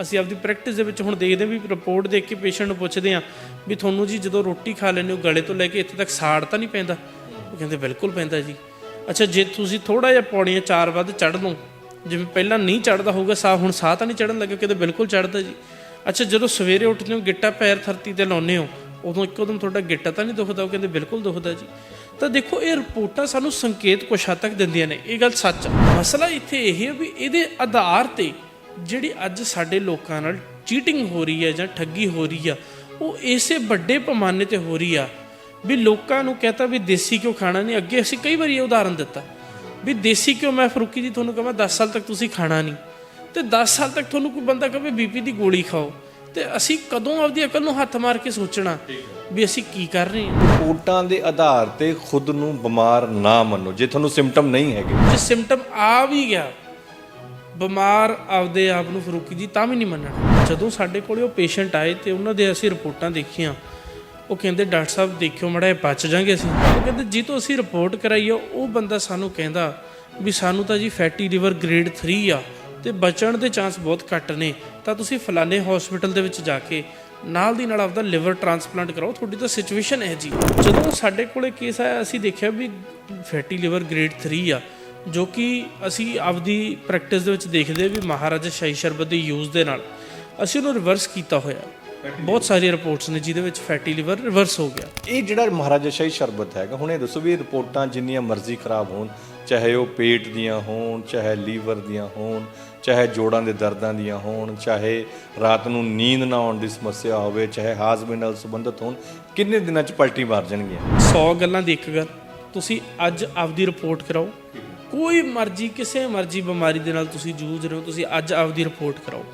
ਅਸੀਂ ਆਪਦੀ ਪ੍ਰੈਕਟਿਸ ਦੇ ਵਿੱਚ ਹੁਣ ਦੇਖਦੇ ਵੀ ਰਿਪੋਰਟ ਦੇਖ ਕੇ ਪੇਸ਼ੈਂਟ ਨੂੰ ਪੁੱਛਦੇ ਹਾਂ ਵੀ ਤੁਹਾਨੂੰ ਜੀ ਜਦੋਂ ਰੋਟੀ ਖਾ ਲੈਂਦੇ ਹੋ, ਗਲੇ ਤੋਂ ਲੈ ਕੇ ਇੱਥੇ ਤੱਕ ਸਾੜ ਤਾਂ ਨਹੀਂ ਪੈਂਦਾ? ਉਹ ਕਹਿੰਦੇ ਬਿਲਕੁਲ ਪੈਂਦਾ ਜੀ। ਅੱਛਾ, ਜੇ ਤੁਸੀਂ ਥੋੜਾ ਜਿਹਾ ਪੌੜੀਆਂ ਚਾਰ ਵੱਧ ਚੜ੍ਹ ਲਓ, ਜਿਵੇਂ ਪਹਿਲਾਂ ਨਹੀਂ ਚੜਦਾ ਹੋਊਗਾ ਸਾਹ ਹੁਣ ਸਾਹ ਤਾਂ ਨਹੀਂ ਚੜਨ ਲੱਗਾ, ਕਹਿੰਦੇ ਬਿਲਕੁਲ ਚੜਦਾ ਜੀ। ਅੱਛਾ, ਜਦੋਂ ਸਵੇਰੇ ਉੱਠਦੇ ਹੋ, ਗਿੱਟਾ ਪੈਰ ਧਰਤੀ ਤੇ ਲਾਉਂਦੇ ਹੋ, ਉਦੋਂ ਇੱਕੋਦਮ ਤੁਹਾਡਾ ਗਿੱਟਾ ਤਾਂ ਨਹੀਂ ਦੁਖਦਾ, ਉਹ ਕਹਿੰਦੇ ਬਿਲਕੁਲ ਦੁਖਦਾ ਜੀ। ਤਾਂ ਦੇਖੋ, ਇਹ ਰਿਪੋਰਟਾਂ ਸਾਨੂੰ ਸੰਕੇਤ ਕੁਛ ਹੱਦ ਤੱਕ ਦਿੰਦੀਆਂ ਨੇ। ਇਹ ਗੱਲ ਸੱਚ ਆ। ਮਸਲਾ ਇੱਥੇ ਇਹ ਹੈ ਵੀ ਇਹਦੇ ਆਧਾਰ ਤੇ ਜਿਹੜੀ ਅੱਜ ਸਾਡੇ ਲੋਕਾਂ ਨਾਲ ਚੀਟਿੰਗ ਹੋ ਰਹੀ ਹੈ ਜਾਂ ਠੱਗੀ ਹੋ ਰਹੀ ਆ ਉਹ ਇਸੇ ਵੱਡੇ ਪੈਮਾਨੇ ਤੇ ਹੋ ਰਹੀ ਆ। ਵੀ ਲੋਕਾਂ ਨੂੰ ਕਹਤਾ ਵੀ ਦੇਸੀ ਕਿਉਂ ਖਾਣਾ ਨਹੀਂ। ਅੱਗੇ ਅਸੀਂ ਕਈ ਵਾਰੀ ਇਹ ਉਦਾਹਰਨ ਦਿੱਤਾ। ਵੀ ਦੇਸੀ ਕਿਉਂ ਮੈਂ ਫਰੂਕੀ ਜੀ ਤੁਹਾਨੂੰ ਕਹਾਂ 10 ਸਾਲ ਤੱਕ ਤੁਸੀਂ ਖਾਣਾ ਨਹੀਂ। ਤੇ 10 ਸਾਲ ਤੱਕ ਤੁਹਾਨੂੰ ਕੋਈ ਬੰਦਾ ਕਹੇ ਬੀਪੀ ਦੀ ਗੋਲੀ ਖਾਓ। ਤੇ ਅਸੀਂ ਕਦੋਂ ਆਪਦੀ ਅਕਲ ਨੂੰ ਹੱਥ ਮਾਰ ਕੇ ਸੋਚਣਾ ਵੀ ਅਸੀਂ ਕੀ ਕਰ ਰਹੇ ਹਾਂ। ਰਿਪੋਰਟਾਂ ਦੇ ਆਧਾਰ ਤੇ ਖੁਦ ਨੂੰ ਬਿਮਾਰ ਨਾ ਮੰਨੋ ਜੇ ਤੁਹਾਨੂੰ ਸਿੰਪਟਮ ਨਹੀਂ ਹੈਗੇ। ਜੇ ਸਿੰਪਟਮ ਆ ਵੀ ਗਿਆ ਬਿਮਾਰ ਆਪਦੇ ਆਪ ਨੂੰ ਫਰੂਕੀ ਜੀ ਤਾਂ ਵੀ ਨਹੀਂ ਮੰਨਣਾ। ਜਦੋਂ ਸਾਡੇ ਕੋਲੇ ਉਹ ਪੇਸ਼ੈਂਟ ਆਏ ਤੇ ਉਹਨਾਂ ਦੇ ਅਸੀਂ ਰਿਪੋਰਟਾਂ ਦੇਖੀਆਂ, ਉਹ ਕਹਿੰਦੇ, ਡਾਕਟਰ ਸਾਹਿਬ, ਦੇਖਿਓ ਮੜਾ ਬਚ ਜਾਾਂਗੇ ਅਸੀਂ। ਉਹ ਕਹਿੰਦੇ, ਜੀ, ਤੋਂ ਅਸੀਂ ਰਿਪੋਰਟ ਕਰਾਈ ਆ। ਉਹ ਬੰਦਾ ਸਾਨੂੰ ਕਹਿੰਦਾ ਵੀ ਸਾਨੂੰ ਤਾਂ ਜੀ ਫੈਟੀ ਲਿਵਰ ਗ੍ਰੇਡ 3 ਆ ਤੇ ਬਚਣ ਦੇ ਚਾਂਸ ਬਹੁਤ ਘੱਟ ਨੇ। ਤਾਂ ਤੁਸੀਂ ਫਲਾਣੇ ਹਸਪੀਟਲ ਦੇ ਵਿੱਚ ਜਾ ਕੇ ਨਾਲ ਦੀ ਨਾਲ ਆਪਦਾ ਲਿਵਰ ਟ੍ਰਾਂਸਪਲਾਂਟ ਕਰਾਓ। ਤੁਹਾਡੀ ਤਾਂ ਸਿਚੁਏਸ਼ਨ ਹੈ ਜੀ ਜਦੋਂ ਸਾਡੇ ਕੋਲੇ ਕੇਸ ਆਇਆ, ਅਸੀਂ ਦੇਖਿਆ ਵੀ ਫੈਟੀ ਲਿਵਰ ਗ੍ਰੇਡ 3 ਆ। ਜੋ ਕਿ ਅਸੀਂ ਆਪਦੀ ਪ੍ਰੈਕਟਿਸ ਦੇ ਵਿੱਚ ਦੇਖਦੇ ਵੀ ਮਹਾਰਾਜਾ ਸ਼ਾਹੀ ਸ਼ਰਬਤ ਦੇ ਯੂਜ਼ ਦੇ ਨਾਲ ਅਸੀਂ ਉਹਨੂੰ ਰਿਵਰਸ ਕੀਤਾ ਹੋਇਆ। ਬਹੁਤ ਸਾਰੀਆਂ ਰਿਪੋਰਟਸ ਨੇ ਜਿਹਦੇ ਵਿੱਚ ਫੈਟੀ ਲਿਵਰ ਰਿਵਰਸ ਹੋ ਗਿਆ। ਇਹ ਜਿਹੜਾ ਮਹਾਰਾਜਾ ਸ਼ਾਹੀ ਸ਼ਰਬਤ ਹੈਗਾ ਹੁਣ ਇਹ ਦੱਸੋ ਵੀ ਇਹ ਰਿਪੋਰਟਾਂ ਜਿੰਨੀਆਂ ਮਰਜ਼ੀ ਖਰਾਬ ਹੋਣ ਚਾਹੇ ਉਹ ਪੇਟ ਦੀਆਂ ਹੋਣ ਚਾਹੇ ਲੀਵਰ ਦੀਆਂ ਹੋਣ ਚਾਹੇ ਜੋੜਾਂ ਦੇ ਦਰਦਾਂ ਦੀਆਂ ਹੋਣ ਚਾਹੇ ਰਾਤ ਨੂੰ ਨੀਂਦ ਨਾ ਆਉਣ ਦੀ ਸਮੱਸਿਆ ਹੋਵੇ ਚਾਹੇ ਹਾਜ਼ਮੇ ਨਾਲ ਸੰਬੰਧਿਤ ਹੋਣ ਕਿੰਨੇ ਦਿਨਾਂ 'ਚ ਪਲਟੀ ਮਾਰ ਜਾਣਗੀਆਂ? 100 ਗੱਲਾਂ ਦੀ ਇੱਕ ਗੱਲ ਤੁਸੀਂ ਅੱਜ ਆਪਦੀ ਰਿਪੋਰਟ ਕਰਾਓ। ਕੋਈ ਮਰਜ਼ੀ, ਕਿਸੇ ਮਰਜ਼ੀ ਬਿਮਾਰੀ ਦੇ ਨਾਲ ਤੁਸੀਂ ਜੂਝ ਰਹੇ ਹੋ, ਤੁਸੀਂ ਅੱਜ ਆਪਦੀ ਰਿਪੋਰਟ ਕਰਾਓ।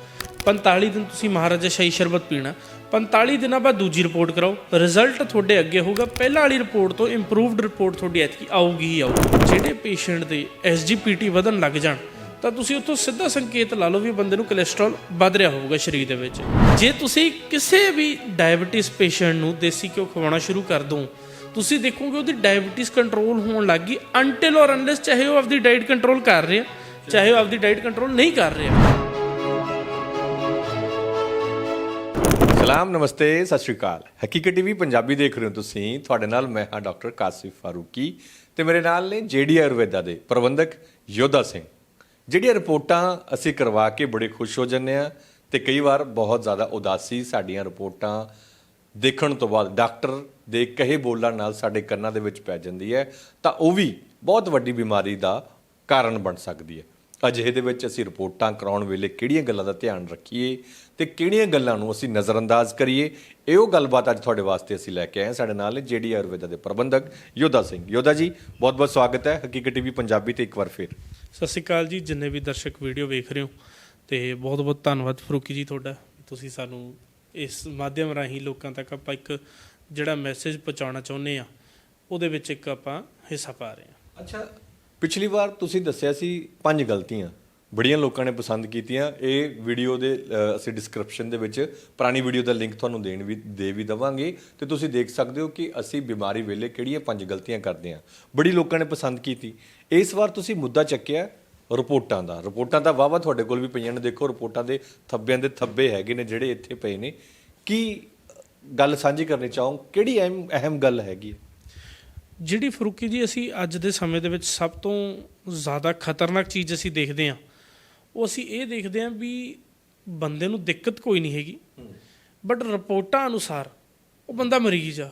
45 ਦਿਨ ਤੁਸੀਂ ਮਹਾਰਾਜਾ ਸ਼ਾਹੀ ਸ਼ਰਬਤ ਪੀਣਾ 45 ਦਿਨਾਂ ਬਾਅਦ ਦੂਜੀ ਰਿਪੋਰਟ ਕਰਾਓ ਰਿਜ਼ਲਟ ਤੁਹਾਡੇ ਅੱਗੇ ਹੋਊਗਾ। ਪਹਿਲਾਂ ਵਾਲੀ ਰਿਪੋਰਟ ਤੋਂ ਇੰਪਰੂਵਡ ਰਿਪੋਰਟ ਤੁਹਾਡੀ ਐਤਕੀ ਆਊਗੀ ਹੀ ਆਊਗੀ। ਜਿਹੜੇ ਪੇਸ਼ੈਂਟ ਦੇ ਐਸਜੀਪੀਟੀ ਵਧਣ ਲੱਗ ਜਾਣ, ਤਾਂ ਤੁਸੀਂ ਉੱਥੋਂ ਸਿੱਧਾ ਸੰਕੇਤ ਲਾ ਲਓ ਵੀ ਬੰਦੇ ਨੂੰ ਕੋਲੇਸਟ੍ਰੋਲ ਵੱਧ ਰਿਹਾ ਹੋਊਗਾ ਸਰੀਰ ਦੇ ਵਿੱਚ। ਜੇ ਤੁਸੀਂ ਕਿਸੇ ਵੀ ਡਾਇਬੀਟਿਸ ਪੇਸ਼ੈਂਟ ਨੂੰ ਦੇਸੀ ਘਿਓ ਖਵਾਉਣਾ ਸ਼ੁਰੂ ਕਰ ਦੋ ਤੁਸੀਂ ਦੇਖੋਗੇ ਉਹਦੀ ਡਾਇਬੀਟਿਸ ਕੰਟਰੋਲ ਹੋਣ ਲੱਗ ਗਈ ਅਨਟਿਲ ਔਰ ਅਨਲੈਸ ਚਾਹੇ ਉਹ ਆਪਦੀ ਡਾਈਟ ਕੰਟਰੋਲ ਕਰ ਰਿਹਾ, ਚਾਹੇ ਉਹ ਆਪਦੀ ਡਾਈਟ ਕੰਟਰੋਲ ਨਹੀਂ ਕਰ ਰਿਹਾ। ਸਲਾਮ, ਨਮਸਤੇ, ਸਤਿ ਸ਼੍ਰੀ ਅਕਾਲ। ਹਕੀਕਤ ਟੀਵੀ ਪੰਜਾਬੀ ਦੇਖ ਰਹੇ ਹੋ ਤੁਸੀਂ। ਤੁਹਾਡੇ ਨਾਲ ਮੈਂ ਹਾਂ ਡਾਕਟਰ ਕਾਸਿਫ ਫਾਰੂਕੀ ਤੇ ਮੇਰੇ ਨਾਲ ਨੇ ਜੇਡੀ ਆਯੁਰਵੇਦਾ ਦੇ ਪ੍ਰਬੰਧਕ ਯੋਧਾ ਸਿੰਘ। ਜਿਹੜੀਆਂ ਰਿਪੋਰਟਾਂ ਅਸੀਂ ਕਰਵਾ ਕੇ ਬੜੇ ਖੁਸ਼ ਹੋ ਜੰਨੇ ਆ ਤੇ ਕਈ ਵਾਰ ਬਹੁਤ ਜ਼ਿਆਦਾ ਉਦਾਸੀ ਸਾਡੀਆਂ ਰਿਪੋਰਟਾਂ ਦੇਖਣ ਤੋਂ ਬਾਅਦ, ਡਾਕਟਰ ਦੇ ਕਹੇ ਬੋਲਾਂ ਨਾਲ ਸਾਡੇ ਕੰਨਾਂ ਦੇ ਵਿੱਚ ਪੈ ਜਾਂਦੀ ਹੈ, ਤਾਂ ਉਹ ਵੀ ਬਹੁਤ ਵੱਡੀ ਬਿਮਾਰੀ ਦਾ ਕਾਰਨ ਬਣ ਸਕਦੀ ਹੈ। ਅਜਿਹੇ ਦੇ ਵਿੱਚ ਅਸੀਂ ਰਿਪੋਰਟਾਂ ਕਰਾਉਣ ਵੇਲੇ ਕਿਹੜੀਆਂ ਗੱਲਾਂ ਦਾ ਧਿਆਨ ਰੱਖੀਏ ਤੇ ਕਿਹੜੀਆਂ ਗੱਲਾਂ ਨੂੰ ਅਸੀਂ ਨਜ਼ਰਅੰਦਾਜ਼ ਕਰੀਏ, ਇਹ ਉਹ ਗੱਲਬਾਤ ਅੱਜ ਤੁਹਾਡੇ ਵਾਸਤੇ ਅਸੀਂ ਲੈ ਕੇ ਆਏ ਹਾਂ। ਸਾਡੇ ਨਾਲ ਨੇ ਜੇਡੀ ਆਯੁਰਵੇਦਾ ਦੇ ਪ੍ਰਬੰਧਕ ਯੋਧਾ ਸਿੰਘ। ਯੋਧਾ ਜੀ, ਬਹੁਤ ਬਹੁਤ ਸਵਾਗਤ ਹੈ। ਹਕੀਕਤ ਟੀਵੀ ਪੰਜਾਬੀ ਤੇ ਇੱਕ ਵਾਰ ਫਿਰ। ਸਤਿ ਸ਼੍ਰੀ ਅਕਾਲ ਜੀ। ਜਿੰਨੇ ਵੀ ਦਰਸ਼ਕ ਵੀਡੀਓ ਵੇਖ ਰਹੇ ਹੋ, ਤੇ ਬਹੁਤ ਬਹੁਤ ਧੰਨਵਾਦ ਫਰੂਕੀ ਜੀ ਤੁਹਾਡਾ, ਤੁਸੀਂ ਸਾਨੂੰ ਇਸ ਮਾਧਿਅਮ ਰਾਹੀਂ ਲੋਕਾਂ ਤੱਕ ਆਪਾਂ ਇੱਕ ਜਿਹੜਾ ਮੈਸੇਜ ਪਹੁੰਚਾਉਣਾ ਚਾਹੁੰਦੇ ਆ ਉਹਦੇ ਵਿੱਚ ਇੱਕ ਆਪਾਂ ਹਿੱਸਾ ਪਾ ਰਹੇ ਹਾਂ। ਅੱਛਾ, ਪਿਛਲੀ ਵਾਰ ਤੁਸੀਂ ਦੱਸਿਆ ਸੀ ਪੰਜ ਗਲਤੀਆਂ, ਬੜੀਆਂ ਲੋਕਾਂ ਨੇ ਪਸੰਦ ਕੀਤੀਆਂ, ਇਹ ਵੀਡੀਓ ਦੇ ਅਸੀਂ ਡਿਸਕ੍ਰਿਪਸ਼ਨ ਦੇ ਵਿੱਚ ਪੁਰਾਣੀ ਵੀਡੀਓ ਦਾ ਲਿੰਕ ਤੁਹਾਨੂੰ ਦੇਣ ਵੀ, ਦੇ ਵੀ ਦਵਾਂਗੇ ਤੇ ਤੁਸੀਂ ਦੇਖ ਸਕਦੇ ਹੋ ਕਿ ਅਸੀਂ ਬਿਮਾਰੀ ਵੇਲੇ ਕਿਹੜੀਆਂ ਪੰਜ ਗਲਤੀਆਂ ਕਰਦੇ ਹਾਂ। ਬੜੀ ਲੋਕਾਂ ਨੇ ਪਸੰਦ ਕੀਤੀ। ਇਸ ਵਾਰ ਤੁਸੀਂ ਮੁੱਦਾ ਚੱਕਿਆ ਰਿਪੋਰਟਾਂ ਦਾ। ਰਿਪੋਰਟਾਂ ਤਾਂ ਵਾਵਾ ਤੁਹਾਡੇ ਕੋਲ ਵੀ ਪਈਆਂ ਨੇ। ਦੇਖੋ, ਰਿਪੋਰਟਾਂ ਦੇ ਥੱਬਿਆਂ ਦੇ ਥੱਬੇ ਹੈਗੇ ਨੇ ਜਿਹੜੇ ਇੱਥੇ ਪਏ ਨੇ। ਕੀ ਗੱਲ ਸਾਂਝੀ ਕਰਨੀ ਚਾਹੋ? ਕਿਹੜੀ ਅਹਿਮ ਅਹਿਮ ਗੱਲ ਹੈਗੀ ਜਿਹੜੀ ਫਰੂਕੀ ਜੀ, ਅਸੀਂ ਅੱਜ ਦੇ ਸਮੇਂ ਦੇ ਵਿੱਚ ਸਭ ਤੋਂ ਜ਼ਿਆਦਾ ਖਤਰਨਾਕ ਚੀਜ਼ ਅਸੀਂ ਦੇਖਦੇ ਹਾਂ, ਉਹ ਅਸੀਂ ਇਹ ਦੇਖਦੇ ਹਾਂ ਵੀ ਬੰਦੇ ਨੂੰ ਦਿੱਕਤ ਕੋਈ ਨਹੀਂ ਹੈਗੀ। ਬਟ ਰਿਪੋਰਟਾਂ ਅਨੁਸਾਰ ਉਹ ਬੰਦਾ ਮਰੀਜ਼ ਆ।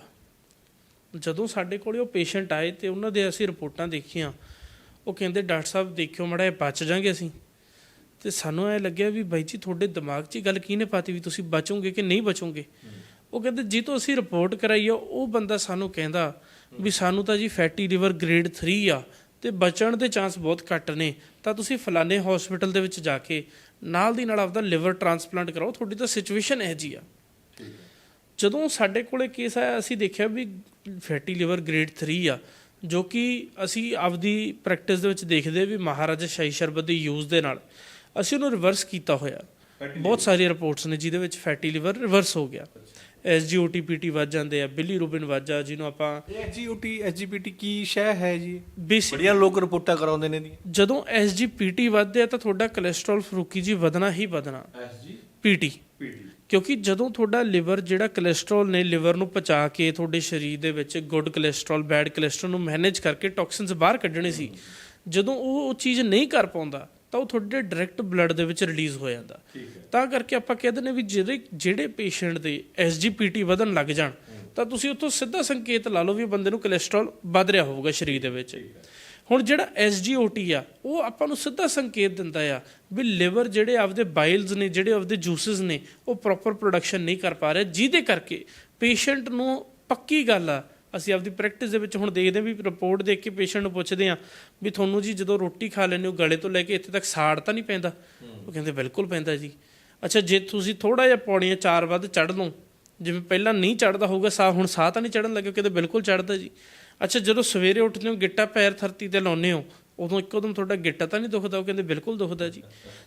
ਜਦੋਂ ਸਾਡੇ ਕੋਲੇ ਉਹ ਪੇਸ਼ੈਂਟ ਆਏ ਤੇ ਉਹਨਾਂ ਦੇ ਅਸੀਂ ਰਿਪੋਰਟਾਂ ਦੇਖੀਆਂ ਉਹ ਕਹਿੰਦੇ ਡਾਕਟਰ ਸਾਹਿਬ ਦੇਖਿਓ ਮੜਾ ਬਚ ਜਾਾਂਗੇ ਅਸੀਂ। ਤੇ ਸਾਨੂੰ ਐ ਲੱਗਿਆ ਵੀ ਬਾਈ ਜੀ ਤੁਹਾਡੇ ਦਿਮਾਗ 'ਚ ਗੱਲ ਕਿਹਨੇ ਪਾਤੀ ਵੀ ਤੁਸੀਂ ਬਚੋਗੇ ਕਿ ਨਹੀਂ ਬਚੋਗੇ? ਉਹ ਕਹਿੰਦੇ ਜੀ ਤੋਂ ਅਸੀਂ ਰਿਪੋਰਟ ਕਰਾਈ ਆ ਉਹ ਬੰਦਾ ਸਾਨੂੰ ਕਹਿੰਦਾ ਵੀ ਸਾਨੂੰ ਤਾਂ ਜੀ ਫੈਟੀ ਲਿਵਰ ਗ੍ਰੇਡ 3 ਆ ਤੇ ਬਚਣ ਦੇ ਚਾਂਸ ਬਹੁਤ ਘੱਟ ਨੇ। ਤਾਂ ਤੁਸੀਂ ਫਲਾਣੇ ਹਸਪੀਟਲ ਦੇ ਵਿੱਚ ਜਾ ਕੇ ਨਾਲ ਦੀ ਨਾਲ ਆਪਦਾ ਲਿਵਰ ਟ੍ਰਾਂਸਪਲਾਂਟ ਕਰਾਓ ਤੁਹਾਡੀ ਤਾਂ ਸਿਚੁਏਸ਼ਨ ਇਹ ਜੀ ਆ। ਜਦੋਂ ਸਾਡੇ ਕੋਲੇ ਕੇਸ ਆਇਆ ਅਸੀਂ ਦੇਖਿਆ ਵੀ ਫੈਟੀ ਲਿਵਰ ਗ੍ਰੇਡ 3 ਆ ਜੋ ਕਿ ਅਸੀਂ ਆਪਦੀ ਪ੍ਰੈਕਟਿਸ ਦੇ ਵਿੱਚ ਦੇਖਦੇ ਵੀ ਮਹਾਰਾਜਾ ਸ਼ਾਹੀ ਸ਼ਰਬਤ ਦੇ ਯੂਜ਼ ਦੇ ਨਾਲ ਅਸੀਂ ਉਹਨੂੰ ਰਿਵਰਸ ਕੀਤਾ ਹੋਇਆ। ਬਹੁਤ ਸਾਰੀਆਂ ਰਿਪੋਰਟਸ ਨੇ ਜਿਹਦੇ ਵਿੱਚ ਫੈਟੀ ਲਿਵਰ ਰਿਵਰਸ ਹੋ ਗਿਆ। ਐਸਜੀਓਟੀ ਪੀਟੀ ਵੱਜ ਜਾਂਦੇ ਆ ਬਿਲੀ ਰੂਬਿਨ ਵਾਜਾ ਜਿਹਨੂੰ ਆਪਾਂ ਐਚਜੀਓਟੀ ਐਚਜੀਪੀਟੀ ਕੀ ਸ਼ੈ ਹੈ ਜੀ? ਬੜੀਆਂ ਲੋਕ ਰਿਪੋਰਟਾਂ ਕਰਾਉਂਦੇ ਨੇ ਦੀਆਂ ਜਦੋਂ ਐਸਜੀਪੀਟੀ ਵੱਧਦੇ ਆ ਤਾਂ ਤੁਹਾਡਾ ਕੋਲੇਸਟ੍ਰੋਲ ਫਰੂਕੀ ਜੀ ਵਧਣਾ ਹੀ ਵਧਣਾ। ਪੀਟੀ ਕਿਉਂਕਿ ਜਦੋਂ ਤੁਹਾਡਾ ਲਿਵਰ ਜਿਹੜਾ ਕੋਲੇਸਟ੍ਰੋਲ ਨੇ ਲਿਵਰ ਨੂੰ ਪਚਾ ਕੇ ਤੁਹਾਡੇ ਸਰੀਰ ਦੇ ਵਿੱਚ ਗੁੱਡ ਕੋਲੇਸਟ੍ਰੋਲ ਬੈਡ ਕੋਲੇਸਟ੍ਰੋਲ ਨੂੰ ਮੈਨੇਜ ਕਰਕੇ ਟੌਕਸਿਨਸ ਬਾਹਰ ਕੱਢਣੇ ਸੀ ਜਦੋਂ ਉਹ ਉਹ ਚੀਜ਼ ਨਹੀਂ ਕਰ ਪਾਉਂਦਾ ਤਾਂ ਉਹ ਤੁਹਾਡੇ ਡਾਇਰੈਕਟ ਬਲੱਡ ਦੇ ਵਿੱਚ ਰਿਲੀਜ਼ ਹੋ ਜਾਂਦਾ। ਤਾਂ ਕਰਕੇ ਆਪਾਂ ਕਹਿੰਦੇ ਨੇ ਵੀ ਜਿਹੜੇ ਜਿਹੜੇ ਪੇਸ਼ੈਂਟ ਦੇ ਐਸਜੀਪੀਟੀ ਵਧਣ ਲੱਗ ਜਾਣ ਤਾਂ ਤੁਸੀਂ ਉੱਥੋਂ ਸਿੱਧਾ ਸੰਕੇਤ ਲਾ ਲਓ ਵੀ ਬੰਦੇ ਨੂੰ ਕੋਲੇਸਟ੍ਰੋਲ ਵੱਧ ਰਿਹਾ ਹੋਊਗਾ ਸਰੀਰ ਦੇ ਵਿੱਚ। ਹੁਣ ਜਿਹੜਾ ਐਸਜੀਓਟੀ ਆ, ਉਹ ਆਪਾਂ ਨੂੰ ਸਿੱਧਾ ਸੰਕੇਤ ਦਿੰਦਾ ਆ ਵੀ ਲਿਵਰ ਜਿਹੜੇ ਆਪਦੇ ਬਾਈਲਸ ਨੇ, ਜਿਹੜੇ ਆਪਦੇ ਜੂਸਸ ਨੇ, ਉਹ ਪ੍ਰੋਪਰ ਪ੍ਰੋਡਕਸ਼ਨ ਨਹੀਂ ਕਰ ਪਾ ਰਿਹਾ, ਜਿਹਦੇ ਕਰਕੇ ਪੇਸ਼ੈਂਟ ਨੂੰ ਪੱਕੀ ਗੱਲ ਆ, ਅਸੀਂ ਆਪਦੀ ਪ੍ਰੈਕਟਿਸ ਦੇ ਵਿੱਚ ਹੁਣ ਦੇਖਦੇ ਹਾਂ ਵੀ ਰਿਪੋਰਟ ਦੇਖ ਕੇ ਪੇਸ਼ੈਂਟ ਨੂੰ ਪੁੱਛਦੇ ਆ ਵੀ ਤੁਹਾਨੂੰ ਜੀ ਜਦੋਂ ਰੋਟੀ ਖਾ ਲੈਂਦੇ ਹੋ, ਗਲੇ ਤੋਂ ਲੈ ਕੇ ਇੱਥੇ ਤੱਕ ਸਾੜ ਤਾਂ ਨਹੀਂ ਪੈਂਦਾ? ਉਹ ਕਹਿੰਦੇ, ਬਿਲਕੁਲ ਪੈਂਦਾ ਜੀ। ਅੱਛਾ, ਜੇ ਤੁਸੀਂ ਥੋੜਾ ਜਿਹਾ ਪੌੜੀਆਂ ਚਾਰ ਵੱਧ ਚੜ੍ਹ ਲਓ, ਜਿਵੇਂ ਪਹਿਲਾਂ ਨਹੀਂ ਚੜਦਾ ਹੋਊਗਾ ਸਾਹ ਹੁਣ ਸਾਹ ਤਾਂ ਨਹੀਂ ਚੜਨ ਲੱਗਿਆ ਕਹਿੰਦੇ, ਬਿਲਕੁਲ ਚੜਦਾ ਜੀ। ਅੱਛਾ, ਜਦੋਂ ਸਵੇਰੇ ਉੱਠਦੇ ਹੋ, ਗਿੱਟਾ ਪੈਰ ਥਰਤੀ ਤੇ ਲਾਉਂਦੇ ਹੋ, ਉਦੋਂ ਇੱਕਦਮ ਤੁਹਾਡਾ ਗਿੱਟਾ ਤਾਂ ਨਹੀਂ ਦੁਖਦਾ? ਉਹ ਕਹਿੰਦੇ, ਬਿਲਕੁਲ ਦੁਖਦਾ ਜੀ।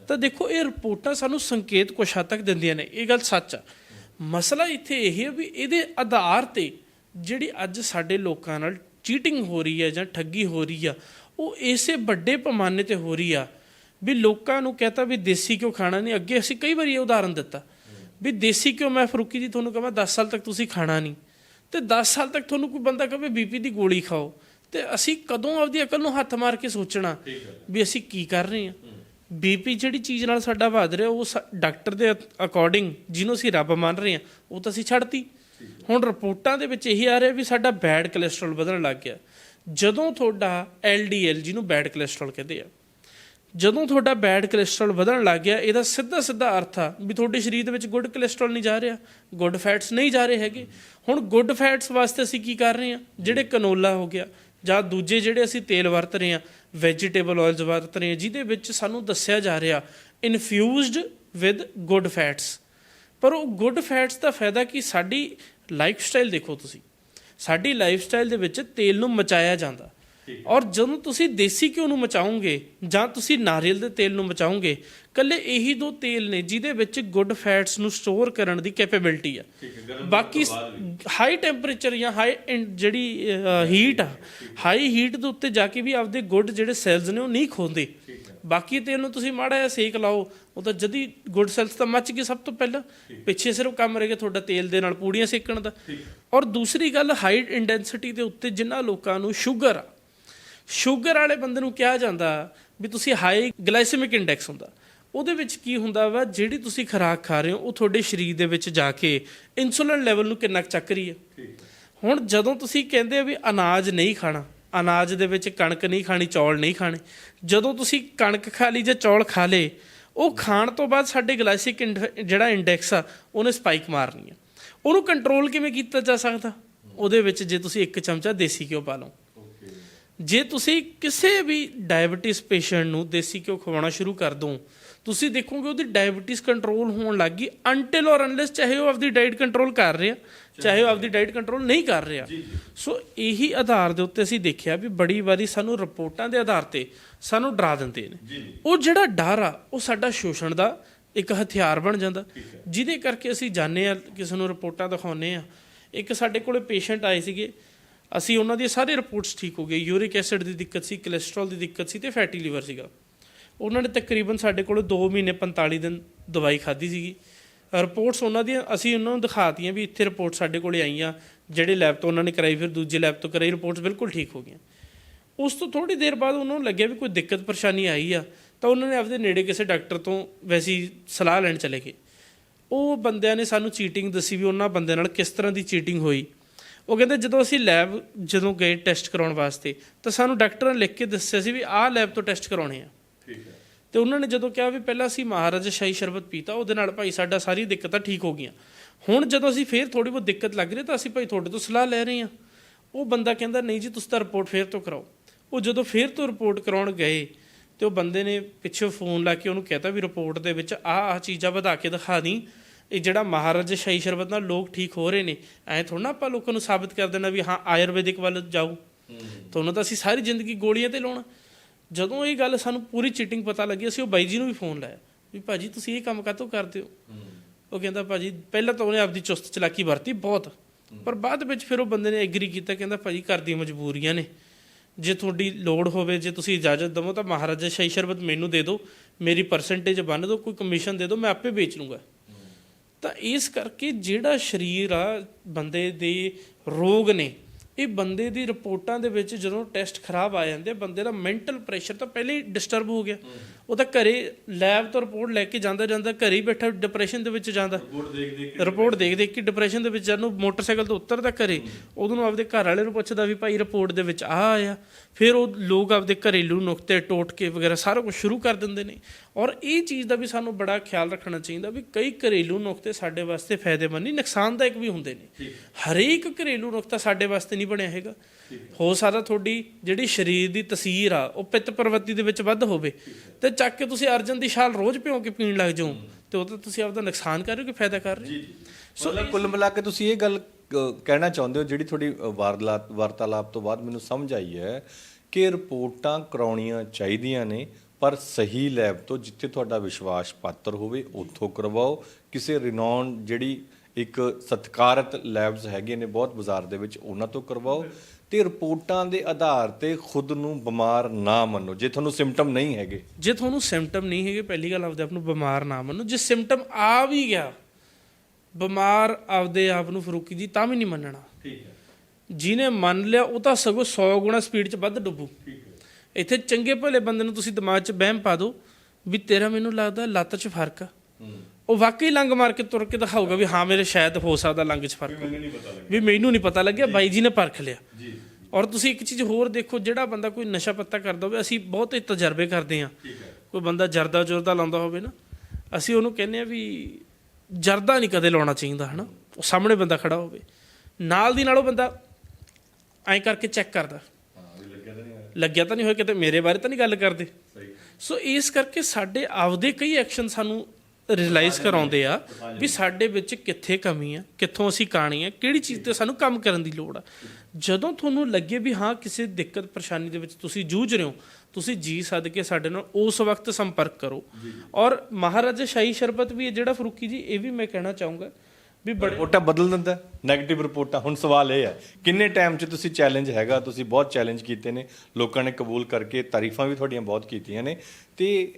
ਤਾਂ ਦੇਖੋ, ਇਹ ਰਿਪੋਰਟਾਂ ਸਾਨੂੰ ਸੰਕੇਤ ਕੁਛ ਹੱਦ ਤੱਕ ਦਿੰਦੀਆਂ ਨੇ। ਇਹ ਗੱਲ ਸੱਚ ਆ। ਮਸਲਾ ਇੱਥੇ ਇਹ ਹੈ ਵੀ ਇਹਦੇ ਆਧਾਰ ਤੇ ਜਿਹੜੀ ਅੱਜ ਸਾਡੇ ਲੋਕਾਂ ਨਾਲ ਚੀਟਿੰਗ ਹੋ ਰਹੀ ਹੈ ਜਾਂ ਠੱਗੀ ਹੋ ਰਹੀ ਆ, ਉਹ ਇਸੇ ਵੱਡੇ ਪੈਮਾਨੇ ਤੇ ਹੋ ਰਹੀ ਆ ਵੀ ਲੋਕਾਂ ਨੂੰ ਕਹਤਾ ਵੀ ਦੇਸੀ ਕਿਉਂ ਖਾਣਾ ਨਹੀਂ। ਅੱਗੇ ਅਸੀਂ ਕਈ ਵਾਰੀ ਇਹ ਉਦਾਹਰਨ ਦਿੱਤਾ ਵੀ ਦੇਸੀ ਕਿਉਂ ਮੈਂ ਫਰੂਕੀ ਜੀ ਤੁਹਾਨੂੰ ਕਹਾਂ 10 ਸਾਲ ਤੱਕ ਤੁਸੀਂ ਖਾਣਾ ਨਹੀਂ। ਤੇ 10 ਸਾਲ ਤੱਕ ਤੁਹਾਨੂੰ ਕੋਈ ਬੰਦਾ ਕਹੇ ਬੀਪੀ ਦੀ ਗੋਲੀ ਖਾਓ। ਤੇ ਅਸੀਂ ਕਦੋਂ ਆਪਦੀ ਅਕਲ ਨੂੰ ਹੱਥ ਮਾਰ ਕੇ ਸੋਚਣਾ ਵੀ ਅਸੀਂ ਕੀ ਕਰ ਰਹੇ ਹਾਂ। ਬੀਪੀ ਜਿਹੜੀ ਚੀਜ਼ ਨਾਲ ਸਾਡਾ ਵਧ ਰਿਹਾ ਉਹ ਡਾਕਟਰ ਦੇ ਅਕੋਰਡਿੰਗ ਜਿਹਨੂੰ ਅਸੀਂ ਰੱਬ ਮੰਨ ਰਹੇ ਹਾਂ ਉਹ ਤਾਂ ਅਸੀਂ ਛੱਡਤੀ। ਹੁਣ ਰਿਪੋਰਟਾਂ ਦੇ ਵਿੱਚ ਇਹੀ ਆ ਰਿਹਾ ਵੀ ਸਾਡਾ ਬੈਡ ਕੋਲੇਸਟ੍ਰੋਲ ਵਧਣ ਲੱਗ ਗਿਆ। ਜਦੋਂ ਤੁਹਾਡਾ ਐਲਡੀਐਲ ਜਿਹਨੂੰ ਬੈਡ ਕੋਲੇਸਟ੍ਰੋਲ ਕਹਿੰਦੇ ਆ ਜਦੋਂ ਤੁਹਾਡਾ ਬੈਡ ਕੋਲੇਸਟ੍ਰੋਲ ਵਧਣ ਲੱਗ ਗਿਆ, ਇਹਦਾ ਸਿੱਧਾ ਸਿੱਧਾ ਅਰਥ ਆ ਵੀ ਤੁਹਾਡੇ ਸਰੀਰ ਦੇ ਵਿੱਚ ਗੁੱਡ ਕੋਲੇਸਟ੍ਰੋਲ ਨਹੀਂ ਜਾ ਰਿਹਾ ਗੁੱਡ ਫੈਟਸ ਨਹੀਂ ਜਾ ਰਹੇ ਹੈਗੇ। ਹੁਣ ਗੁੱਡ ਫੈਟਸ ਵਾਸਤੇ ਅਸੀਂ ਕੀ ਕਰ ਰਹੇ ਹਾਂ? ਜਿਹੜੇ ਕਨੋਲਾ ਹੋ ਗਿਆ ਜਾਂ ਦੂਜੇ ਜਿਹੜੇ ਅਸੀਂ ਤੇਲ ਵਰਤ ਰਹੇ ਹਾਂ ਵੈਜੀਟੇਬਲ ਆਇਲਸ ਵਰਤ ਰਹੇ ਹਾਂ, ਜਿਹਦੇ ਵਿੱਚ ਸਾਨੂੰ ਦੱਸਿਆ ਜਾ ਰਿਹਾ ਇਨਫਿਊਜ਼ਡ ਵਿਦ ਗੁੱਡ ਫੈਟਸ ਪਰ ਉਹ ਗੁੱਡ ਫੈਟਸ ਦਾ ਫਾਇਦਾ ਕੀ? ਸਾਡੀ ਲਾਈਫ ਸਟਾਈਲ ਦੇਖੋ ਤੁਸੀਂ। ਸਾਡੀ ਲਾਈਫ ਸਟਾਈਲ ਦੇ ਵਿੱਚ ਤੇਲ ਨੂੰ ਮਚਾਇਆ ਜਾਂਦਾ। ਔਰ ਜਦੋਂ ਤੁਸੀਂ ਦੇਸੀ ਘਿਓ ਨੂੰ ਮਚਾਓਗੇ ਜਾਂ ਤੁਸੀਂ ਨਾਰੀਅਲ ਦੇ ਤੇਲ ਨੂੰ ਮਚਾਓਗੇ ਕੱਲੇ ਇਹੀ ਦੋ ਤੇਲ ਨੇ ਜਿਹਦੇ ਵਿੱਚ ਗੁੱਡ ਫੈਟਸ ਨੂੰ ਸਟੋਰ ਕਰਨ ਦੀ ਕੈਪੇਬਿਲਿਟੀ ਆ। ਬਾਕੀ ਹਾਈ ਟੈਂਪਰੇਚਰ ਜਾਂ ਹਾਈ ਜਿਹੜੀ ਹੀਟ ਆ ਹਾਈ ਹੀਟ ਦੇ ਉੱਤੇ ਜਾ ਕੇ ਵੀ ਆਪਦੇ ਗੁੱਡ ਜਿਹੜੇ ਸੈਲਸ ਨੇ ਉਹ ਨਹੀਂ ਖੋਂਦੇ ਬਾਕੀ ਤੇਲ ਨੂੰ ਤੁਸੀਂ ਮਾੜਾ ਜਿਹਾ ਸੇਕ ਲਾਓ ਉਹ ਤਾਂ ਜਦੀ ਗੁੱਡ ਸੈਲਸ ਤਾਂ ਮੱਚ ਗਏ ਸਭ ਤੋਂ ਪਹਿਲਾਂ। ਪਿੱਛੇ ਸਿਰਫ ਕੰਮ ਰਹਿ ਗਿਆ ਤੁਹਾਡਾ ਤੇਲ ਦੇ ਨਾਲ ਪੂੜੀਆਂ ਸੇਕਣ ਦਾ। ਔਰ ਦੂਸਰੀ ਗੱਲ ਹਾਈ ਇੰਟੈਂਸਿਟੀ ਦੇ ਉੱਤੇ ਜਿਨ੍ਹਾਂ ਲੋਕਾਂ ਨੂੰ ਸ਼ੂਗਰ ਆ ਸ਼ੂਗਰ ਵਾਲੇ ਬੰਦੇ ਨੂੰ ਕਿਹਾ ਜਾਂਦਾ ਵੀ ਤੁਸੀਂ ਹਾਈ ਗਲਾਈਸੈਮਿਕ ਇੰਡੈਕਸ ਹੁੰਦਾ। ਉਹਦੇ ਵਿੱਚ ਕੀ ਹੁੰਦਾ ਵਾ ਜਿਹੜੀ ਤੁਸੀਂ ਖੁਰਾਕ ਖਾ ਰਹੇ ਹੋ ਉਹ ਤੁਹਾਡੇ ਸਰੀਰ ਦੇ ਵਿੱਚ ਜਾ ਕੇ ਇਨਸੂਲਿਨ ਲੈਵਲ ਨੂੰ ਕਿੰਨਾ ਚੱਕ ਰਹੀ ਹੈ। ਹੁਣ ਜਦੋਂ ਤੁਸੀਂ ਕਹਿੰਦੇ ਵੀ ਅਨਾਜ ਨਹੀਂ ਖਾਣਾ ਅਨਾਜ ਦੇ ਵਿੱਚ ਕਣਕ ਨਹੀਂ ਖਾਣੀ ਚੌਲ ਨਹੀਂ ਖਾਣੇ ਜਦੋਂ ਤੁਸੀਂ ਕਣਕ ਖਾ ਲਈ ਜਾਂ ਚੌਲ ਖਾ ਲੇ ਉਹ ਖਾਣ ਤੋਂ ਬਾਅਦ ਸਾਡੇ ਗਲਾਈਸਿਕ ਜਿਹੜਾ ਇੰਡੈਕਸ ਆ ਉਹਨੇ ਸਪਾਈਕ ਮਾਰਨੀ ਆ। ਉਹਨੂੰ ਕੰਟਰੋਲ ਕਿਵੇਂ ਕੀਤਾ ਜਾ ਸਕਦਾ? ਉਹਦੇ ਵਿੱਚ ਜੇ ਤੁਸੀਂ ਇੱਕ ਚਮਚਾ ਦੇਸੀ ਘਿਓ ਪਾ ਲਓ। ਜੇ ਤੁਸੀਂ ਕਿਸੇ ਵੀ ਡਾਇਬੀਟਿਸ ਪੇਸ਼ੈਂਟ ਨੂੰ ਦੇਸੀ ਘਿਓ ਖਵਾਉਣਾ ਸ਼ੁਰੂ ਕਰ ਦੋ ਤੁਸੀਂ ਦੇਖੋਗੇ ਉਹਦੀ ਡਾਇਬੀਟਿਸ ਕੰਟਰੋਲ ਹੋਣ ਲੱਗ ਗਈ ਅੰਟਿਲ ਔਰ ਅਨਲੈਸ ਚਾਹੇ ਉਹ ਆਪਦੀ ਡਾਈਟ ਕੰਟਰੋਲ ਕਰ ਰਿਹਾ ਚਾਹੇ ਉਹ ਆਪਦੀ ਡਾਈਟ ਕੰਟਰੋਲ ਨਹੀਂ ਕਰ ਰਿਹਾ। ਸੋ ਇਹੀ ਆਧਾਰ ਦੇ ਉੱਤੇ ਅਸੀਂ ਦੇਖਿਆ ਵੀ ਬੜੀ ਵਾਰੀ ਸਾਨੂੰ ਰਿਪੋਰਟਾਂ ਦੇ ਆਧਾਰ ਤੇ ਸਾਨੂੰ ਡਰਾ ਦਿੰਦੇ ਨੇ। ਉਹ ਜਿਹੜਾ ਡਰ ਆ ਉਹ ਸਾਡਾ ਸ਼ੋਸ਼ਣ ਦਾ ਇੱਕ ਹਥਿਆਰ ਬਣ ਜਾਂਦਾ। ਜਿਹਦੇ ਕਰਕੇ ਅਸੀਂ ਜਾਣਦੇ ਆ ਕਿਸੇ ਨੂੰ ਰਿਪੋਰਟਾਂ ਦਿਖਾਉਂਦੇ ਆ। ਇੱਕ ਸਾਡੇ ਕੋਲੇ ਪੇਸ਼ੈਂਟ ਆਏ ਸੀਗੇ ਅਸੀਂ ਉਹਨਾਂ ਦੀ ਸਾਰੇ ਰਿਪੋਰਟਸ ਠੀਕ ਹੋ ਗਏ। ਯੂਰਿਕ ਐਸਿਡ ਦੀ ਦਿੱਕਤ ਸੀ ਕੋਲੇਸਟ੍ਰੋਲ ਦੀ ਦਿੱਕਤ ਸੀ ਤੇ ਫੈਟੀ ਲੀਵਰ ਸੀਗਾ। ਉਹਨਾਂ ਨੇ ਤਕਰੀਬਨ ਸਾਡੇ ਕੋਲ 2 ਮਹੀਨੇ 45 ਦਿਨ ਦਵਾਈ ਖਾਧੀ ਸੀਗੀ। ਰਿਪੋਰਟਸ ਉਹਨਾਂ ਦੀਆਂ, ਅਸੀਂ ਉਹਨਾਂ ਨੂੰ ਦਿਖਾਤੀਆਂ ਵੀ ਇੱਥੇ ਰਿਪੋਰਟ ਸਾਡੇ ਕੋਲੇ ਆਈਆਂ, ਜਿਹੜੇ ਲੈਬ ਤੋਂ ਉਹਨਾਂ ਨੇ ਕਰਾਈ, ਫਿਰ ਦੂਜੇ ਲੈਬ ਤੋਂ ਕਰਾਈ ਰਿਪੋਰਟਸ ਬਿਲਕੁਲ ਠੀਕ ਹੋ ਗਈਆਂ। ਉਸ ਤੋਂ ਥੋੜੀ ਦੇਰ ਬਾਅਦ ਉਹਨਾਂ ਨੂੰ ਲੱਗਿਆ ਵੀ ਕੋਈ ਦਿੱਕਤ ਪਰੇਸ਼ਾਨੀ ਆਈ ਆ, ਤਾਂ ਉਹਨਾਂ ਨੇ ਆਪਦੇ ਨੇੜੇ ਕਿਸੇ ਡਾਕਟਰ ਤੋਂ ਵੈਸੀ ਸਲਾਹ ਲੈਣ ਚਲੇ ਗਏ। ਉਹ ਬੰਦਿਆਂ ਨੇ ਸਾਨੂੰ ਚੀਟਿੰਗ ਦੱਸੀ ਵੀ ਉਹਨਾਂ ਬੰਦਿਆਂ ਨਾਲ ਕਿਸ ਤਰ੍ਹਾਂ ਦੀ ਚੀਟਿੰਗ ਹੋਈ। ਉਹ ਕਹਿੰਦੇ ਜਦੋਂ ਅਸੀਂ ਲੈਬ ਜਦੋਂ ਗਏ ਟੈਸਟ ਕਰਾਉਣ ਵਾਸਤੇ ਤਾਂ ਸਾਨੂੰ ਡਾਕਟਰ ਨੇ ਲਿਖ ਕੇ ਦੱਸਿਆ ਸੀ ਵੀ ਆਹ ਲੈਬ ਤੋਂ ਟੈਸਟ ਕਰਾਉਣੇ ਆ। ਠੀਕ ਹੈ। ਤੇ ਉਹਨਾਂ ਨੇ ਜਦੋਂ ਕਿਹਾ ਵੀ ਪਹਿਲਾਂ ਅਸੀਂ ਮਹਾਰਾਜਾ ਸ਼ਾਹੀ ਸ਼ਰਬਤ ਪੀਤਾ ਉਹਦੇ ਨਾਲ ਭਾਈ ਸਾਡਾ ਸਾਰੀ ਦਿੱਕਤਾਂ ਠੀਕ ਹੋ ਗਈਆਂ। ਹੁਣ ਜਦੋਂ ਅਸੀਂ ਫੇਰ ਥੋੜੀ ਬਹੁਤ ਦਿੱਕਤ ਲੱਗ ਰਹੀ ਤਾਂ ਅਸੀਂ ਭਾਈ ਤੁਹਾਡੇ ਤੋਂ ਸਲਾਹ ਲੈ ਰਹੇ ਹਾਂ। ਉਹ ਬੰਦਾ ਕਹਿੰਦਾ ਨਹੀਂ ਜੀ ਤੁਸੀਂ ਤਾਂ ਰਿਪੋਰਟ ਫੇਰ ਤੋਂ ਕਰਾਓ। ਉਹ ਜਦੋਂ ਫੇਰ ਤੋਂ ਰਿਪੋਰਟ ਕਰਾਉਣ ਗਏ ਤੇ ਉਹ ਬੰਦੇ ਨੇ ਪਿੱਛੋਂ ਫੋਨ ਲਾ ਕੇ ਉਹਨੂੰ ਕਹਿਤਾ ਵੀ ਰਿਪੋਰਟ ਦੇ ਵਿੱਚ ਆਹ ਆਹ ਚੀਜ਼ਾਂ ਵਧਾ ਕੇ ਦਿਖਾ ਦੀ। ਇਹ ਜਿਹੜਾ ਮਹਾਰਾਜ ਸ਼ਾਹੀ ਸ਼ਰਬਤ ਨਾਲ ਲੋਕ ਠੀਕ ਹੋ ਰਹੇ ਨੇ, ਐ ਥੋੜਾ ਨਾ ਆਪਾਂ ਲੋਕਾਂ ਨੂੰ ਸਾਬਤ ਕਰ ਦੇਣਾ ਵੀ ਹਾਂ, ਆਯੁਰਵੈਦਿਕ ਵੱਲ ਜਾਓ। ਤੁਹਾਨੂੰ ਤਾਂ ਅਸੀਂ ਸਾਰੀ ਜ਼ਿੰਦਗੀ ਗੋਲੀਆਂ ਤੇ ਲਾਉਣਾ। ਜਦੋਂ ਇਹ ਗੱਲ ਸਾਨੂੰ ਪੂਰੀ ਚੀਟਿੰਗ ਪਤਾ ਲੱਗੀ, ਅਸੀਂ ਉਹ ਬਾਈ ਜੀ ਨੂੰ ਵੀ ਫੋਨ ਲਾਇਆ, ਵੀ ਭਾਜੀ ਤੁਸੀਂ ਇਹ ਕੰਮ ਕਾਹਤੋਂ ਕਰਦੇ ਹੋ? ਉਹ ਕਹਿੰਦਾ, ਭਾਜੀ, ਪਹਿਲਾਂ ਤਾਂ ਉਹਨੇ ਆਪਦੀ ਚੁਸਤ ਚਲਾਕੀ ਵਰਤੀ ਬਹੁਤ, ਪਰ ਬਾਅਦ ਵਿੱਚ ਫਿਰ ਉਹ ਬੰਦੇ ਨੇ ਐਗਰੀ ਕੀਤਾ, ਕਹਿੰਦਾ, ਭਾਜੀ, ਘਰ ਦੀਆਂ ਮਜਬੂਰੀਆਂ ਨੇ। ਜੇ ਤੁਹਾਡੀ ਲੋੜ ਹੋਵੇ, ਜੇ ਤੁਸੀਂ ਇਜਾਜ਼ਤ ਦਵੋ ਤਾਂ ਮਹਾਰਾਜਾ ਸ਼ਾਹੀ ਸ਼ਰਬਤ ਮੈਨੂੰ ਦੇ ਦਿਓ, ਮੇਰੀ ਪਰਸੈਂਟੇਜ ਬੰਨ ਦਿਓ, ਕੋਈ ਕਮਿਸ਼ਨ ਦੇ ਦਿਓ, ਮੈਂ ਆਪੇ ਵੇਚ ਲੂੰਗਾ। ਤਾਂ ਇਸ ਕਰਕੇ ਜਿਹੜਾ ਸਰੀਰ ਆ ਬੰਦੇ ਦੇ ਰੋਗ ਨੇ ਇਹ ਬੰਦੇ ਦੀ ਰਿਪੋਰਟਾਂ ਦੇ ਵਿੱਚ ਜਦੋਂ ਟੈਸਟ ਖਰਾਬ ਆ ਜਾਂਦੇ ਆ, ਬੰਦੇ ਦਾ ਮੈਂਟਲ ਪ੍ਰੈਸ਼ਰ ਤਾਂ ਪਹਿਲੇ ਹੀ ਡਿਸਟਰਬ ਹੋ ਗਿਆ। ਉਹ ਤਾਂ ਘਰੇ ਲੈਬ ਤੋਂ ਰਿਪੋਰਟ ਲੈ ਕੇ ਜਾਂਦਾ ਜਾਂਦਾ ਘਰੇ ਹੀ ਬੈਠਾ ਡਿਪਰੈਸ਼ਨ ਦੇ ਵਿੱਚ ਜਾਂਦਾ। ਰਿਪੋਰਟ ਦੇਖ ਦੇਖ ਰਿਪੋਰਟ ਦੇਖ ਦੇਖ ਕੇ ਡਿਪਰੈਸ਼ਨ ਦੇ ਵਿੱਚ ਜਦੋਂ ਮੋਟਰਸਾਈਕਲ ਤੋਂ ਉਤਰਦਾ ਘਰੇ। ਉਦੋਂ ਨੂੰ ਆਪਦੇ ਘਰ ਵਾਲੇ ਨੂੰ ਪੁੱਛਦਾ ਵੀ ਭਾਈ ਰਿਪੋਰਟ ਦੇ ਵਿੱਚ ਆ ਆਇਆ। ਫਿਰ ਉਹ ਲੋਕ ਆਪਦੇ ਘਰੇਲੂ ਨੁਕਤੇ ਟੋਟਕੇ ਵਗੈਰਾ ਸਾਰਾ ਕੁਝ ਸ਼ੁਰੂ ਕਰ ਦਿੰਦੇ ਨੇ। ਔਰ ਇਹ ਚੀਜ਼ ਦਾ ਵੀ ਸਾਨੂੰ ਬੜਾ ਖਿਆਲ ਰੱਖਣਾ ਚਾਹੀਦਾ ਵੀ ਕਈ ਘਰੇਲੂ ਨੁਕਤੇ ਸਾਡੇ ਵਾਸਤੇ ਫਾਇਦੇਮੰਦ ਨਹੀਂ ਨੁਕਸਾਨਦਾਇਕ ਵੀ ਹੁੰਦੇ ਨੇ। ਹਰੇਕ ਘਰੇਲੂ ਨੁਕਤਾ ਸਾਡੇ ਵਾਸਤੇ ਨਹੀਂ ਬਣਿਆ ਹੈਗਾ। ਹੋ ਸਕਦਾ ਤੁਹਾਡੀ ਜਿਹੜੀ ਸਰੀਰ ਦੀ ਤਸਵੀਰ ਆ ਉਹ ਪਿੱਤ ਪ੍ਰਵਤੀ ਦੇ ਵਿੱਚ ਵੱਧ ਹੋਵੇ। ਤੇ ਚੱਕ ਕੇ ਤੁਸੀਂ ਅਰਜਨ ਦੀ ਛਾਲ ਰੋਜ਼ ਭਿਉਂ ਕੇ ਪੀਣ ਲੱਗ ਜਾਓ। ਤੇ ਉਹ ਤਾਂ ਤੁਸੀਂ ਆਪਦਾ ਨੁਕਸਾਨ ਕਰ ਰਹੇ ਹੋ ਕਿ ਫਾਇਦਾ ਕਰ ਰਹੇ ਹੋ? ਮਤਲਬ ਕੁੱਲ ਮਿਲਾ ਕੇ ਤੁਸੀਂ ਇਹ ਗੱਲ ਕਹਿਣਾ ਚਾਹੁੰਦੇ ਹੋ ਜਿਹੜੀ ਤੁਹਾਡੀ ਵਾਰਦਾਤ ਵਾਰਤਾਲਾਪ ਤੋਂ ਬਾਅਦ ਮੈਨੂੰ ਸਮਝ ਆਈ ਹੈ ਕਿ ਰਿਪੋਰਟਾਂ ਕਰਾਉਣੀਆਂ ਚਾਹੀਦੀਆਂ ਨੇ ਪਰ ਸਹੀ ਲੈਬ ਤੋਂ ਜਿੱਥੇ ਤੁਹਾਡਾ ਵਿਸ਼ਵਾਸ ਪਾਤਰ ਹੋਵੇ ਉੱਥੋਂ ਕਰਵਾਓ। ਕਿਸੇ ਰਿਨੌਨ ਜਿਹੜੀ ਇੱਕ ਸਤਕਾਰਤ ਲੈਬਸ ਹੈਗੇ ਨੇ ਬਹੁਤ ਬਾਜ਼ਾਰ ਦੇ ਵਿੱਚ ਉਹਨਾਂ ਤੋਂ ਕਰਵਾਓ। ਤੇ ਰਿਪੋਰਟਾਂ ਦੇ ਆਧਾਰ ਤੇ ਖੁਦ ਨੂੰ ਬਿਮਾਰ ਨਾ ਮੰਨੋ ਜੇ ਤੁਹਾਨੂੰ ਸਿੰਪਟਮ ਨਹੀਂ ਹੈਗੇ। ਜੇ ਤੁਹਾਨੂੰ ਸਿੰਪਟਮ ਨਹੀਂ ਹੈਗੇ ਪਹਿਲੀ ਗੱਲ ਆਪਦੇ ਆਪ ਨੂੰ ਬਿਮਾਰ ਨਾ ਮੰਨੋ। ਜੇ ਸਿੰਪਟਮ ਆ ਵੀ ਗਿਆ ਬਿਮਾਰ ਆਪਦੇ ਆਪ ਨੂੰ ਫਰੂਕੀ ਜੀ ਤਾਂ ਵੀ ਨਹੀਂ ਮੰਨਣਾ। ਠੀਕ ਹੈ। ਜਿਹਨੇ ਮੰਨ ਲਿਆ ਉਹ ਤਾਂ ਸਗੋਂ 100 ਗੁਣਾ ਸਪੀਡ 'ਚ ਵੱਧ ਡੁੱਬੂ। ਇੱਥੇ ਚੰਗੇ ਭਲੇ ਬੰਦੇ ਨੂੰ ਤੁਸੀਂ ਦਿਮਾਗ 'ਚ ਵਹਿਮ ਪਾ ਦਿਓ ਵੀ ਤੇਰਾ ਮੈਨੂੰ ਲੱਗਦਾ ਲੱਤ 'ਚ ਫ਼ਰਕ ਆ। ਉਹ ਵਾਕਈ ਲੰਗ ਮਾਰ ਕੇ ਤੁਰ ਕੇ ਦਿਖਾਊਗਾ ਵੀ ਹਾਂ ਮੇਰੇ ਸ਼ਾਇਦ ਹੋ ਸਕਦਾ ਲੰਗ 'ਚ ਫ਼ਰਕ ਵੀ ਮੈਨੂੰ ਨਹੀਂ ਪਤਾ ਲੱਗਿਆ। ਬਾਈ ਜੀ ਨੇ ਪਰਖ ਲਿਆ। ਜੀ। ਔਰ ਤੁਸੀਂ ਇੱਕ ਚੀਜ਼ ਹੋਰ ਦੇਖੋ ਜਿਹੜਾ ਬੰਦਾ ਕੋਈ ਨਸ਼ਾ ਪੱਤਾ ਕਰਦਾ ਹੋਵੇ ਅਸੀਂ ਬਹੁਤ ਹੀ ਤਜਰਬੇ ਕਰਦੇ ਹਾਂ। ਕੋਈ ਬੰਦਾ ਜਰਦਾ ਜੁਰਦਾ ਲਾਉਂਦਾ ਹੋਵੇ ਨਾ ਅਸੀਂ ਉਹਨੂੰ ਕਹਿੰਦੇ ਆ ਵੀ ਜਰਦਾ ਨਹੀਂ ਕਦੇ ਲਾਉਣਾ ਚਾਹੀਦਾ ਹਨਾ? ਉਹ ਸਾਹਮਣੇ ਬੰਦਾ ਖੜਾ ਹੋਵੇ। ਨਾਲ ਦੀ ਨਾਲ ਉਹ ਬੰਦਾ ਐਂ ਕਰਕੇ ਚੈੱਕ ਕਰਦਾ। ਲੱਗਿਆ ਤਾਂ ਨਹੀਂ ਹੋਇਆ। ਕਿਤੇ ਮੇਰੇ ਬਾਰੇ ਤਾਂ ਨਹੀਂ ਗੱਲ ਕਰਦੇ। ਸੋ ਇਸ ਕਰਕੇ ਸਾਡੇ ਆਪਦੇ ਕਈ ਐਕਸ਼ਨ ਸਾਨੂੰ ਰਿਅਲਾਈਜ਼ ਕਰਾਉਂਦੇ ਆ ਵੀ ਸਾਡੇ ਵਿੱਚ ਕਿੱਥੇ ਕਮੀ ਆ ਕਿੱਥੋਂ ਅਸੀਂ ਕਾਣੀ ਆ ਕਿਹੜੀ ਚੀਜ਼ ਤੇ ਸਾਨੂੰ ਕੰਮ ਕਰਨ ਦੀ ਲੋੜ ਆ। ਜਦੋਂ ਤੁਹਾਨੂੰ ਲੱਗੇ ਵੀ ਹਾਂ ਕਿਸੇ ਦਿੱਕਤ ਪਰੇਸ਼ਾਨੀ ਦੇ ਵਿੱਚ ਤੁਸੀਂ ਜੂਝ ਰਹੇ ਹੋ ਤੁਸੀਂ ਜੀ ਸਦਕੇ ਸਾਡੇ ਨਾਲ ਉਸ ਵਕਤ ਸੰਪਰਕ ਕਰੋ। ਔਰ ਮਹਾਰਾਜਾ ਸ਼ਾਹੀ ਸ਼ਰਬਤ ਵੀ ਜਿਹੜਾ ਫਰੂਕੀ ਜੀ ਇਹ ਵੀ ਮੈਂ ਕਹਿਣਾ ਚਾਹੂੰਗਾ ਵੀ ਰਿਪੋਰਟਾਂ ਬਦਲ ਦਿੰਦਾ 네ਗੇਟਿਵ ਰਿਪੋਰਟਾਂ। ਹੁਣ ਸਵਾਲ ਇਹ ਹੈ ਕਿੰਨੇ ਟਾਈਮ 'ਚ ਤੁਸੀਂ ਚੈਲੰਜ ਹੈਗਾ? ਤੁਸੀਂ ਬਹੁਤ ਚੈਲੰਜ ਕੀਤੇ ਨੇ ਲੋਕਾਂ ਨੇ ਕਬੂਲ ਕਰਕੇ ਤਾਰੀਫਾਂ ਵੀ ਤੁਹਾਡੀਆਂ ਬਹੁਤ ਕੀਤੀਆਂ ਨੇ। ਤੇ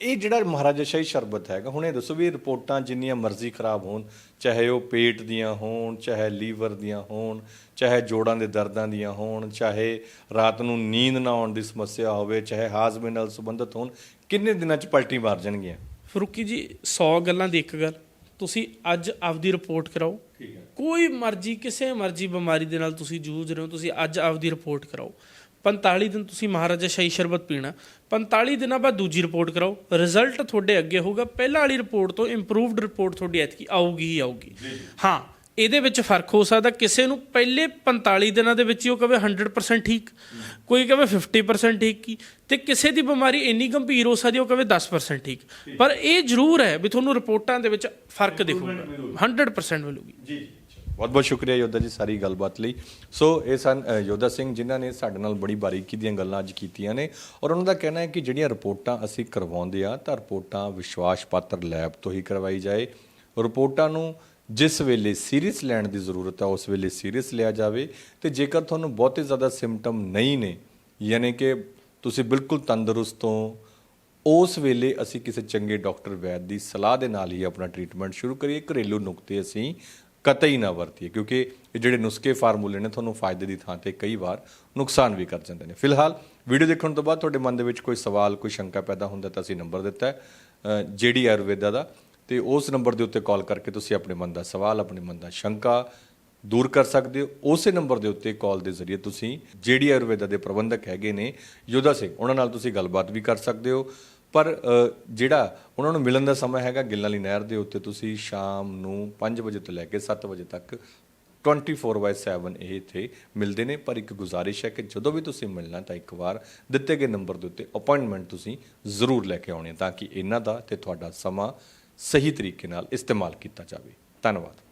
ਇਹ ਜਿਹੜਾ ਮਹਾਰਾਜਾ ਸ਼ਾਹੀ ਸ਼ਰਬਤ ਹੈਗਾ ਹੁਣ ਇਹ ਦੱਸੋ ਵੀ ਇਹ ਰਿਪੋਰਟਾਂ ਜਿੰਨੀਆਂ ਮਰਜ਼ੀ ਖਰਾਬ ਹੋਣ ਚਾਹੇ ਉਹ ਪੇਟ ਦੀਆਂ ਹੋਣ ਚਾਹੇ ਲੀਵਰ ਦੀਆਂ ਹੋਣ ਚਾਹੇ ਜੋੜਾਂ ਦੇ ਦਰਦਾਂ ਦੀਆਂ ਹੋਣ ਚਾਹੇ ਰਾਤ ਨੂੰ ਨੀਂਦ ਨਾ ਆਉਣ ਦੀ ਸਮੱਸਿਆ ਹੋਵੇ ਚਾਹੇ ਹਾਜ਼ਮੇ ਨਾਲ ਸੰਬੰਧਿਤ ਹੋਣ ਕਿੰਨੇ ਦਿਨਾਂ 'ਚ ਪਲਟੀ ਮਾਰ ਜਾਣਗੀਆਂ? ਫਰੂਕੀ ਜੀ 100 ਗੱਲਾਂ ਦੀ ਇੱਕ ਗੱਲ ਤੁਸੀਂ ਅੱਜ ਆਪਦੀ ਰਿਪੋਰਟ ਕਰਾਓ। ਠੀਕ ਹੈ। ਕੋਈ ਮਰਜ਼ੀ ਕਿਸੇ ਮਰਜ਼ੀ ਬਿਮਾਰੀ ਦੇ ਨਾਲ ਤੁਸੀਂ ਜੂਝ ਰਹੇ ਹੋ ਤੁਸੀਂ ਅੱਜ ਆਪਦੀ ਰਿਪੋਰਟ ਕਰਾਓ। 45 ਦਿਨ ਤੁਸੀਂ ਮਹਾਰਾਜਾ ਸ਼ਾਹੀ ਸ਼ਰਬਤ ਪੀਣਾ 45 ਦਿਨਾਂ ਬਾਅਦ ਦੂਜੀ ਰਿਪੋਰਟ ਕਰਾਓ ਰਿਜ਼ਲਟ ਤੁਹਾਡੇ ਅੱਗੇ ਹੋਊਗਾ ਪਹਿਲਾਂ ਵਾਲੀ ਰਿਪੋਰਟ ਤੋਂ ਇੰਪਰੂਵਡ ਰਿਪੋਰਟ ਤੁਹਾਡੀ ਐਤਕੀ ਆਊਗੀ ਹੀ ਆਊਗੀ। ਹਾਂ ਇਹਦੇ ਵਿੱਚ ਫ਼ਰਕ ਹੋ ਸਕਦਾ ਕਿਸੇ ਨੂੰ ਪਹਿਲੇ 45 ਦਿਨਾਂ ਦੇ ਵਿੱਚ ਹੀ ਉਹ ਕਵੇ 100% ਠੀਕ ਕੋਈ ਕਵੇ 50% ਠੀਕ ਕੀ ਤੇ ਕਿਸੇ ਦੀ ਬਿਮਾਰੀ ਇੰਨੀ ਗੰਭੀਰ ਹੋ ਸਕਦੀ ਉਹ ਕਵੇ 10% ਠੀਕ। ਪਰ ਇਹ ਜ਼ਰੂਰ ਹੈ ਵੀ ਤੁਹਾਨੂੰ ਰਿਪੋਰਟਾਂ ਦੇ ਵਿੱਚ ਫ਼ਰਕ ਦਿਖੂਗਾ। 100% ਮਿਲੂਗੀ। ਜੀ। ਬਹੁਤ ਬਹੁਤ ਸ਼ੁਕਰੀਆ ਯੋਧਾ ਜੀ ਸਾਰੀ ਗੱਲਬਾਤ ਲਈ। ਸੋ ਇਹ ਸਨ ਯੋਧਾ ਸਿੰਘ ਜਿਨ੍ਹਾਂ ਨੇ ਸਾਡੇ ਨਾਲ ਬੜੀ ਬਾਰੀਕੀ ਦੀਆਂ ਗੱਲਾਂ ਅੱਜ ਕੀਤੀਆਂ ਨੇ ਔਰ ਉਹਨਾਂ ਦਾ ਕਹਿਣਾ ਹੈ ਕਿ ਜਿਹੜੀਆਂ ਰਿਪੋਰਟਾਂ ਅਸੀਂ ਕਰਵਾਉਂਦੇ ਆ ਤਾਂ ਰਿਪੋਰਟਾਂ ਵਿਸ਼ਵਾਸ ਪਾਤਰ ਲੈਬ ਤੋਂ ਹੀ ਕਰਵਾਈ ਜਾਏ। ਰਿਪੋਰਟਾਂ ਨੂੰ ਜਿਸ ਵੇਲੇ ਸੀਰੀਅਸ ਲੈਣ ਦੀ ਜ਼ਰੂਰਤ ਹੈ, ਉਸ ਵੇਲੇ ਸੀਰੀਅਸ ਲਿਆ ਜਾਵੇ ਤੇ ਜੇਕਰ ਤੁਹਾਨੂੰ ਬਹੁਤੇ ਜ਼ਿਆਦਾ ਸਿੰਪਟਮ ਨਹੀਂ ਨੇ, ਯਾਨੀ ਕਿ ਤੁਸੀਂ ਬਿਲਕੁਲ ਤੰਦਰੁਸਤ ਹੋ, ਉਸ ਵੇਲੇ ਅਸੀਂ ਕਿਸੇ ਚੰਗੇ ਡਾਕਟਰ ਵੈਦ ਦੀ ਸਲਾਹ ਦੇ ਨਾਲ ਹੀ ਆਪਣਾ ਟ੍ਰੀਟਮੈਂਟ ਸ਼ੁਰੂ ਕਰੀਏ। ਘਰੇਲੂ ਨੁਕਤੇ ਅਸੀਂ ਕਤਈ ਨਾ ਵਰਤੀਏ, ਕਿਉਂਕਿ ਇਹ ਜਿਹੜੇ ਨੁਸਖੇ ਫਾਰਮੂਲੇ ਨੇ ਤੁਹਾਨੂੰ ਫਾਇਦੇ ਦੀ ਥਾਂ ਤੇ ਕਈ ਵਾਰ ਨੁਕਸਾਨ ਵੀ ਕਰ ਜਾਂਦੇ ਨੇ। ਫਿਲਹਾਲ ਵੀਡੀਓ ਦੇਖਣ ਤੋਂ ਬਾਅਦ ਤੁਹਾਡੇ ਮਨ ਦੇ ਵਿੱਚ ਕੋਈ ਸਵਾਲ, ਕੋਈ ਸ਼ੰਕਾ ਪੈਦਾ ਹੁੰਦਾ ਤਾਂ ਅਸੀਂ ਨੰਬਰ ਦਿੱਤਾ ਹੈ ਜੀਡੀ ਆਯੁਰਵੇਦਾ ਦਾ, ਤੇ ਉਸ ਨੰਬਰ ਦੇ ਉੱਤੇ ਕਾਲ ਕਰਕੇ ਤੁਸੀਂ ਆਪਣੇ ਮਨ ਦਾ ਸਵਾਲ, ਆਪਣੇ ਮਨ ਦਾ ਸ਼ੰਕਾ ਦੂਰ ਕਰ ਸਕਦੇ ਹੋ। ਉਸੇ ਨੰਬਰ ਦੇ ਉੱਤੇ ਕਾਲ ਦੇ ਜ਼ਰੀਏ ਤੁਸੀਂ ਜਿਹੜੀ ਆਯੁਰਵੇਦਾ ਦੇ ਪ੍ਰਬੰਧਕ ਹੈਗੇ ਨੇ ਯੋਧਾ ਸਿੰਘ, ਉਹਨਾਂ ਨਾਲ ਤੁਸੀਂ ਗੱਲਬਾਤ ਵੀ ਕਰ ਸਕਦੇ ਹੋ। ਪਰ ਜਿਹੜਾ ਉਹਨਾਂ ਨੂੰ ਮਿਲਣ ਦਾ ਸਮਾਂ ਹੈਗਾ ਗਿੱਲਾਂ ਵਾਲੀ ਨਹਿਰ ਦੇ ਉੱਤੇ, ਤੁਸੀਂ ਸ਼ਾਮ ਨੂੰ 5 ਵਜੇ ਤੋਂ ਲੈ ਕੇ 7 ਵਜੇ ਤੱਕ 24/7 ਇਹ ਇੱਥੇ ਮਿਲਦੇ ਨੇ। ਪਰ ਇੱਕ ਗੁਜ਼ਾਰਿਸ਼ ਹੈ ਕਿ ਜਦੋਂ ਵੀ ਤੁਸੀਂ ਮਿਲਣਾ ਤਾਂ ਇੱਕ ਵਾਰ ਦਿੱਤੇ ਗਏ ਨੰਬਰ ਦੇ ਉੱਤੇ ਅਪਾਇੰਟਮੈਂਟ ਤੁਸੀਂ ਜ਼ਰੂਰ ਲੈ ਕੇ ਆਉਣੀ ਤਾਂ ਕਿ ਇਹਨਾਂ ਦਾ ਤੇ ਤੁਹਾਡਾ ਸਮਾਂ ਸਹੀ ਤਰੀਕੇ ਨਾਲ ਇਸਤੇਮਾਲ ਕੀਤਾ ਜਾਵੇ। ਧੰਨਵਾਦ।